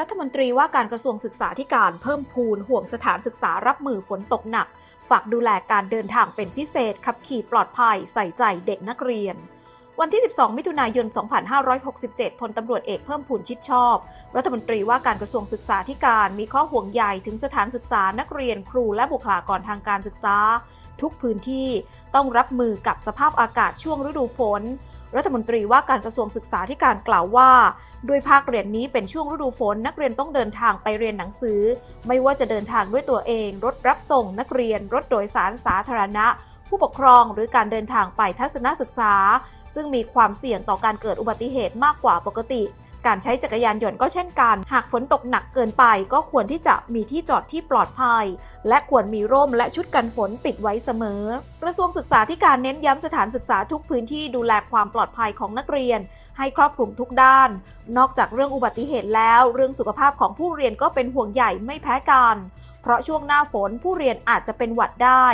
รัฐมนตรีว่าการกระทรวงศึกษาธิการเพิ่มพูนห่วงสถานศึกษารับมือฝนตกหนัก ฝากดูแลการเดินทางเป็นพิเศษขับขี่ปลอดภัยใส่ใจเด็กนักเรียน วันที่ 12 มิถุนายน 2567 พลตำรวจเอกเพิ่มพูนชิดชอบ รัฐมนตรีว่าการกระทรวงศึกษาธิการมีข้อห่วงใยถึงสถานศึกษานักเรียนครูและบุคลากรทางการศึกษา ทุกพื้นที่ต้องรับมือกับสภาพอากาศช่วงฤดูฝน รัฐมนตรีว่าการกระทรวงศึกษาธิการกล่าวว่า ด้วยภาคเรียนนี้เป็นช่วงฤดูฝน นักเรียนต้องเดินทางไปเรียนหนังสือ ไม่ว่าจะเดินทางด้วยตัวเอง รถรับส่ง นักเรียน รถโดยสารสาธารณะ ผู้ปกครองหรือการเดินทางไปทัศนศึกษา ซึ่งมีความเสี่ยงต่อการเกิดอุบัติเหตุมากกว่าปกติ การใช้จักรยานยนต์ก็เช่นกัน หากฝนตกหนักเกินไป ก็ควรที่จะมีที่จอดที่ปลอดภัย และควรมีร่มและชุดกันฝนติดไว้เสมอ กระทรวงศึกษาธิการเน้นย้ำสถานศึกษาทุกพื้นที่ดูแลความปลอดภัยของนักเรียน ให้ครอบคลุมทุกด้าน นอกจากเรื่องอุบัติเหตุแล้ว เรื่องสุขภาพของผู้เรียนก็เป็นห่วงใหญ่ไม่แพ้กัน เพราะช่วงหน้าฝนผู้เรียนอาจจะเป็นหวัดได้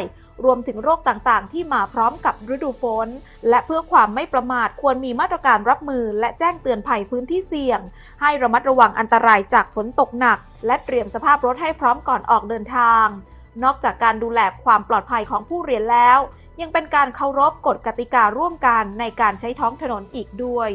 รวมถึงโรคต่างๆ ที่มาพร้อมกับฤดูฝน และเพื่อความไม่ประมาทควรมีมาตรการรับมือ และแจ้งเตือนภัยพื้นที่เสี่ยง ให้ระมัดระวังอันตรายจากฝนตกหนัก และเตรียมสภาพรถให้พร้อมก่อนออกเดินทาง นอกจากการดูแลความปลอดภัยของผู้เรียนแล้ว ยังเป็นการเคารพกฎกติการ่วมกันในการใช้ท้องถนนอีกด้วย